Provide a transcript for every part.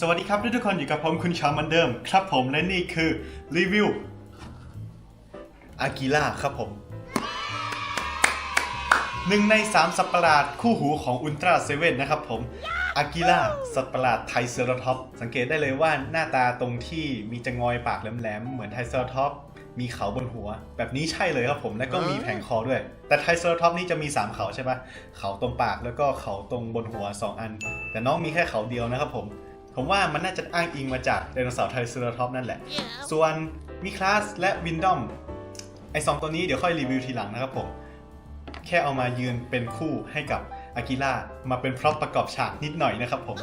สวัสดีครับทุกๆคนอยู่กับผมคุณชาเหมือนเดิม ครับผมและนี่คือรีวิวอากิล่าครับผมหนึ่งในสามสัตว์ประหลาดคู่หูของอุลตร้าเซเว่นนะครับผมอากิล่าสัตว์ประหลาดไทเซอราท็อปสังเกตได้เลยว่าหน้าตาตรงที่มีจะงอยปากแหลมๆ เหมือนไทเซอราท็อปมีเขาบนหัว แบบนี้ใช่เลยครับผมและก็มีแผงคอด้วย แต่ไทเซอราท็อปนี่จะมี 3 เขาใช่ปะเขาตรงปากแล้วก็เขาตรงบนหัว 2 อัน แต่น้องมีแค่เขาเดียวนะครับผม ผมว่ามันน่าจะอ้างอิงมาจากไดโนเสาร์ไทรเซอราท็อปส์นั่นแหละ ส่วนมิคลาสและวินดอมไอสองตัวนี้เดี๋ยวค่อยรีวิวทีหลังนะครับผม แค่เอามายืนเป็นคู่ให้กับอากิล่ามาเป็นพร็อพประกอบฉากนิดหน่อยนะครับผม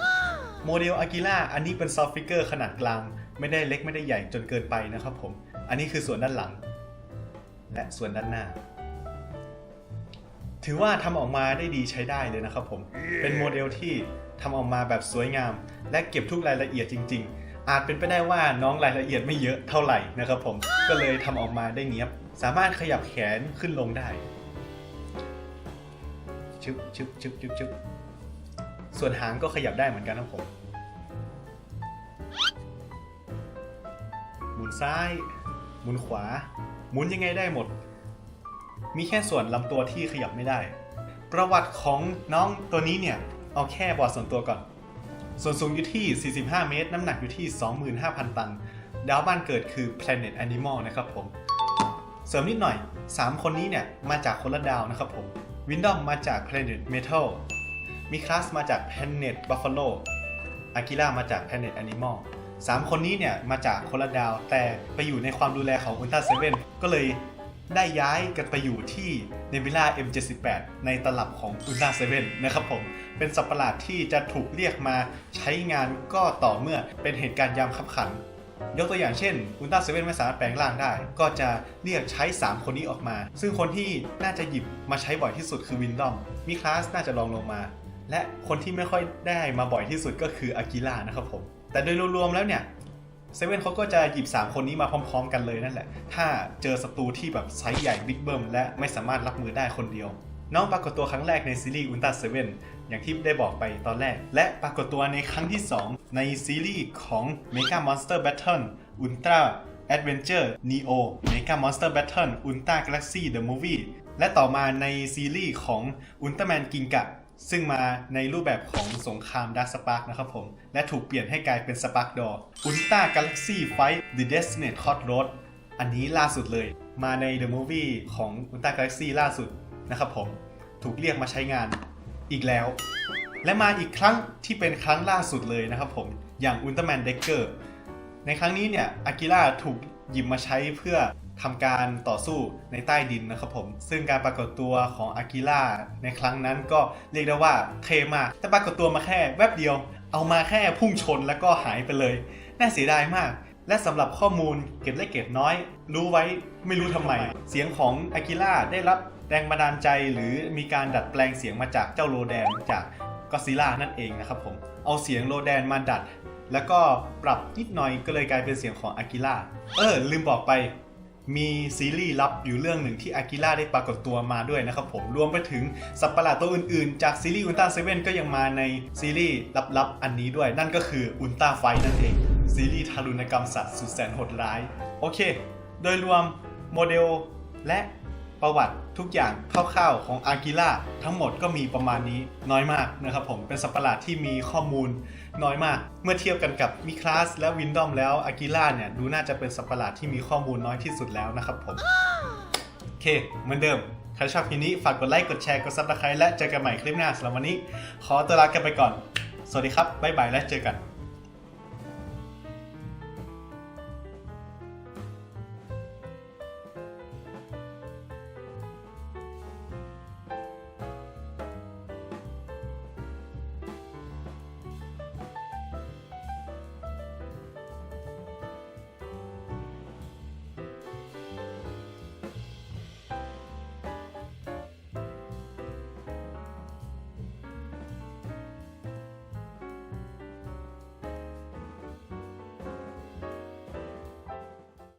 โมเดลอากิล่าอันนี้เป็นซอฟต์ฟิกเกอร์ขนาดกลาง ไม่ได้เล็กไม่ได้ใหญ่จนเกินไปนะครับผม อันนี้คือส่วนด้านหลัง และส่วนด้านหน้า ถือว่าทำออกมาได้ดีใช้ได้เลยนะครับผม เป็นโมเดลที่ ทำออกมาแบบสวยงาม และเก็บทุกรายละเอียดจริง ๆ อาจเป็นไปได้ว่าน้องรายละเอียดไม่เยอะเท่าไหร่นะครับผมก็เลยทำออกมาได้เนี้ยบ สามารถขยับแขนขึ้นลงได้ชึบชึบชึบชึบชึบส่วนหางก็ขยับได้เหมือนกันนะครับผมหมุนซ้าย หมุนขวา หมุนยังไงได้หมด มีแค่ส่วนลำตัวที่ขยับไม่ได้ ประวัติของน้องตัวนี้เนี่ย เอาแค่บอร์ดส่วนตัวก่อน ส่วนสูงอยู่ที่ 45 เมตร น้ำหนักอยู่ที่ 25,000 ตัน ดาวบ้านเกิดคือ Planet Animal นะครับผม เสริมนิดหน่อย 3 คนนี้เนี่ย มาจากคนละดาวนะครับผมวินดอมมาจาก Planet Metal มิคลาสมาจาก Planet Buffalo อากิล่ามาจาก Planet Animal สามคนนี้เนี่ย มาจากคนละดาว แต่ไปอยู่ในความดูแลของ Ultra 7ก็เลย ได้ย้ายกันไปอยู่ที่ Nebula M78 ในตลับของ Ultra 7นนะครับผม เป็นสัตว์ประหลาดที่จะถูกเรียกมาใช้งานก็ต่อเมื่อเป็นเหตุการณ์ยามขับขัน ยกตัวอย่างเช่นอุลตร้าเซเว่นไม่สามารถแปลงร่างได้ ก็จะเรียกใช้ 3 คนนี้ออกมา ซึ่งคนที่น่าจะหยิบมาใช้บ่อยที่สุดคือวินดอมมีคลาสน่าจะลองลงมา และคนที่ไม่ค่อยได้มาบ่อยที่สุดก็คืออากิล่านะครับผมแต่โดยรวมๆแล้วเนี่ย เซเว่นเขาก็จะหยิบ 3 คนนี้มาพร้อม ๆ กันเลยนั่นแหละ ถ้าเจอศัตรูที่แบบไซส์ใหญ่บิ๊กเบิ้มและไม่สามารถรับมือได้คนเดียว น้องปรากฏตัวครั้งแรกในซีรีส์อุลตร้าเซเว่นอย่างที่ได้บอกไปตอนแรก และปรากฏตัวในครั้งที่ 2 ในซีรีส์ของ Mega Monster Battle Ultra Adventure Neo Mega Monster Battle Ultra Galaxy The Movie และต่อมาในซีรีส์ของ Ultraman Ginga ซึ่งมาในรูปแบบของสงคราม Dark Spark นะครับผม และถูกเปลี่ยนให้กลายเป็น Spark Door Ultra Galaxy Fight The Destiny Hot Road อันนี้ล่าสุดเลย มาใน The Movie ของ Ultra Galaxy ล่าสุดนะครับผม ถูกเรียกมาใช้งานอีกแล้ว และมาอีกครั้งที่เป็นครั้งล่าสุดเลยนะครับผม อย่าง Ultraman Decker ในครั้งนี้เนี่ยอากิล่าถูกหยิบมาใช้เพื่อ ทำการต่อสู้ในใต้ดินนะครับผม ซึ่งการปรากฏตัวของอากิล่าในครั้งนั้นก็เรียกได้ว่าเทมาก แต่ปรากฏตัวมาแค่แวบเดียว เอามาแค่พุ่งชนแล้วก็หายไปเลย น่าเสียดายมาก และสำหรับข้อมูลเก็บเล็กเก็บน้อย รู้ไว้ไม่รู้ทำไม เสียงของอากิล่าได้รับแรงบันดาลใจหรือมีการดัดแปลงเสียงมาจากเจ้าโรแดนจากก็ซิล่านั่นเองนะครับผม เอาเสียงโรแดนมาดัด แล้วก็ปรับนิดหน่อยก็เลยกลายเป็นเสียงของอากิล่า เออลืมบอกไป มีซีรีส์ลับอยู่เรื่องหนึ่งที่อากิล่าได้ปรากฏตัวมาด้วยนะครับผมรวมไปถึงสัปประหลาดตัวอื่นๆ จากซีรีส์อุลตร้าเซเว่นก็ยังมาในซีรีส์ลับๆ อันนี้ด้วย นั่นก็คืออุลตร้าไฟนั่นเอง ซีรีส์ทารุณกรรมสัตว์สุดแสนโหดร้าย โอเค โดยรวมโมเดลและ ประวัติทุกอย่างคร่าวๆของอากิล่าทั้งหมดก็มีประมาณนี้น้อยมากนะครับผมเป็นสัตว์ประหลาดที่มีข้อมูลน้อยมาก เมื่อเทียบกันกับมิคลาสและวินดอมแล้วอากิล่าเนี่ยดูน่าจะเป็นสัตว์ประหลาดที่มีข้อมูลน้อยที่สุดแล้วนะครับผมโอเคเหมือนเดิมใครชอบคลิปนี้ฝากกดไลค์กดแชร์กดซับสไครต์และเจอกันใหม่คลิปหน้าสำหรับวันนี้ ขอตัวลากันไปก่อน สวัสดีครับบ๊ายบายและเจอกัน